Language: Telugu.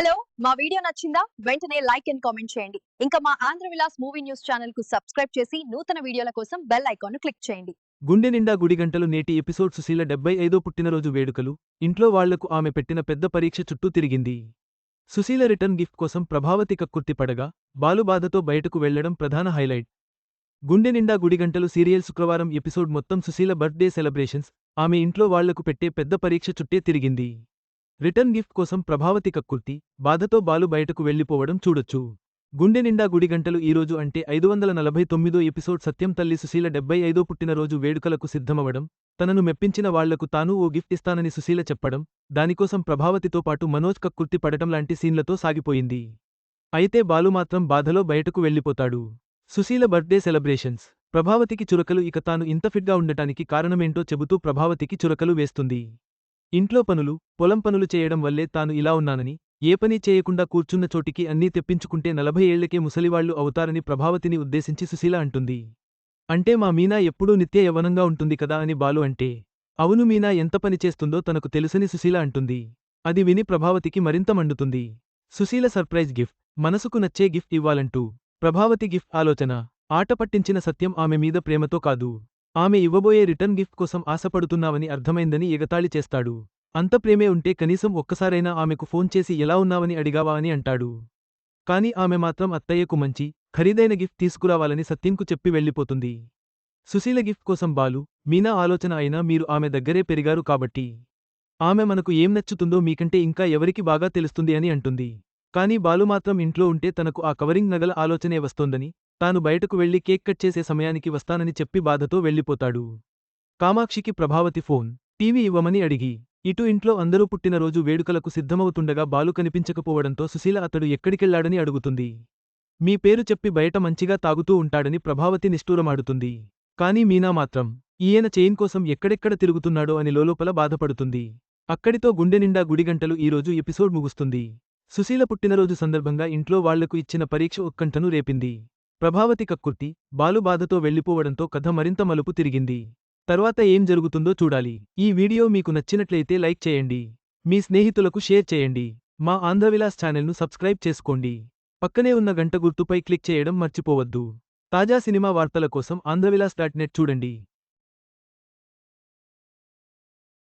హలో మా వీడియో నచ్చిందా? వెంటనే లైక్ అండ్ కామెంట్ చేయండి. ఇంకా మా ఆంధ్ర విలాస్ మూవీ న్యూస్ ఛానల్కు సబ్స్క్రైబ్ చేసి నూతన వీడియోల కోసం బెల్ ఐకాన్ క్లిక్ చేయండి. గుండె నిండా గుడిగంటలు నేటి ఎపిసోడ్ సుశీల డెబ్బై ఐదో పుట్టినరోజు వేడుకలు. ఇంట్లో వాళ్ళకు ఆమె పెట్టిన పెద్ద పరీక్ష చుట్టూ తిరిగింది. సుశీల రిటర్న్ గిఫ్ట్ కోసం ప్రభావతి కక్కుర్తి పడగా బాలుబాధతో బయటకు వెళ్ళడం ప్రధాన హైలైట్. గుండె నిండా గుడిగంటలు సీరియల్ శుక్రవారం ఎపిసోడ్ మొత్తం సుశీల బర్త్డే సెలబ్రేషన్స్ ఆమె ఇంట్లో వాళ్ళకు పెట్టే పెద్ద పరీక్ష చుట్టే తిరిగింది. రిటర్న్ గిఫ్ట్ కోసం ప్రభావతి కక్కుర్తి బాధతో బాలు బయటకు వెళ్ళిపోవడం చూడొచ్చు. గుండె నిండా గుడిగంటలు ఈరోజు అంటే ఐదు వందల నలభై తొమ్మిదో ఎపిసోడ్ సత్యం తల్లి సుశీల డెబ్బై ఐదో పుట్టినరోజు వేడుకలకు సిద్ధమవడం తనను మెప్పించిన వాళ్ళకు తాను ఓ గిఫ్ట్ ఇస్తానని సుశీల చెప్పడం దానికోసం ప్రభావతితో పాటు మనోజ్ కక్కుర్తి పడటం లాంటి సీన్లతో సాగిపోయింది. అయితే బాలు మాత్రం బాధలో బయటకు వెళ్ళిపోతాడు సుశీల బర్త్డే సెలబ్రేషన్స్. ప్రభావతికి చురకలు ఇక తాను ఇంత ఫిట్గా ఉండటానికి కారణమేంటో చెబుతూ ప్రభావతికి చురకలు వేస్తుంది. ఇంట్లో పనులు పొలం పనులు చేయడం వల్లే తాను ఇలా ఉన్నానని ఏ పని చేయకుండా కూర్చున్న చోటికి అన్నీ తెప్పించుకుంటే నలభై ఏళ్ళకే ముసలివాళ్ళు అవుతారని ప్రభావతిని ఉద్దేశించి సుశీల అంటుంది. అంటే మా మీనా ఎప్పుడూ నిత్య యవనంగా ఉంటుంది కదా అని బాలు అంటే అవును మీనా ఎంత పని చేస్తుందో తనకు తెలుసని సుశీల అంటుంది. అది విని ప్రభావతికి మరింత మండుతుంది. సుశీల సర్ప్రైజ్ గిఫ్ట్ మనసుకు నచ్చే గిఫ్ట్ ఇవ్వాలంటూ ప్రభావతి గిఫ్ట్ ఆలోచన ఆట పట్టించిన సత్యం ఆమె మీద ప్రేమతో కాదు. ఆమె ఇవ్వబోయే రిటర్న్ గిఫ్ట్ కోసం ఆశపడుతున్నావని అర్థమైందని ఎగతాళి చేస్తాడు. అంత ప్రేమే ఉంటే కనీసం ఒక్కసారైనా ఆమెకు ఫోన్ చేసి ఎలా ఉన్నావని అడిగావా అని అంటాడు. కాని ఆమె మాత్రం అత్తయ్యకు మంచి ఖరీదైన గిఫ్ట్ తీసుకురావాలని సత్యంకు చెప్పి వెళ్ళిపోతుంది. సుశీల గిఫ్ట్ కోసం బాలు మీనా ఆలోచన అయినా మీరు ఆమె దగ్గరే పెరిగారు కాబట్టి. ఆమె మనకు ఏం నచ్చుతుందో మీకంటే ఇంకా ఎవరికి బాగా తెలుస్తుంది అని అంటుంది. కాని బాలు మాత్రం ఇంట్లో ఉంటే తనకు ఆ కవరింగ్ నగల ఆలోచనే వస్తోందని తాను బయటకు వెళ్ళి కేక్ కట్ చేసే సమయానికి వస్తానని చెప్పి బాధతో వెళ్ళిపోతాడు కామాక్షికి ప్రభావతి ఫోన్. టీవీ ఇవ్వమని అడిగి ఇటు ఇంట్లో అందరూ పుట్టినరోజు వేడుకలకు సిద్ధమవుతుండగా బాలు కనిపించకపోవడంతో సుశీల అతడు ఎక్కడికెళ్ళాడని అడుగుతుంది. మీ పేరు చెప్పి బయట మంచిగా తాగుతూ ఉంటాడని ప్రభావతి నిష్ఠూరమాడుతుంది. కాని మీనా మాత్రం ఈయన చైన్ కోసం ఎక్కడెక్కడ తిరుగుతున్నాడో అని లోలోపల బాధపడుతుంది. అక్కడితో గుండెనిండా గుడిగంటలు ఈరోజు ఎపిసోడ్ ముగుస్తుంది. సుశీల పుట్టినరోజు సందర్భంగా ఇంట్లో వాళ్ళకు ఇచ్చిన పరీక్ష ఉత్కంఠను రేపింది. ప్రభావతి కక్కుర్తి బాలు బాధతో వెళ్ళిపోవడంతో కథ మరింత మలుపు తిరిగింది. తర్వాత ఏం జరుగుతుందో చూడాలి. ఈ వీడియో మీకు నచ్చినట్లయితే లైక్ చేయండి. మీ స్నేహితులకు షేర్ చేయండి. మా ఆంధ్రవిలాస్ ఛానల్ను సబ్స్క్రైబ్ చేసుకోండి. పక్కనే ఉన్న గంట గుర్తుపై క్లిక్ చేయడం మర్చిపోవద్దు. తాజా సినిమా వార్తల కోసం ఆంధ్రవిలాస్ డాట్ నెట్ చూడండి.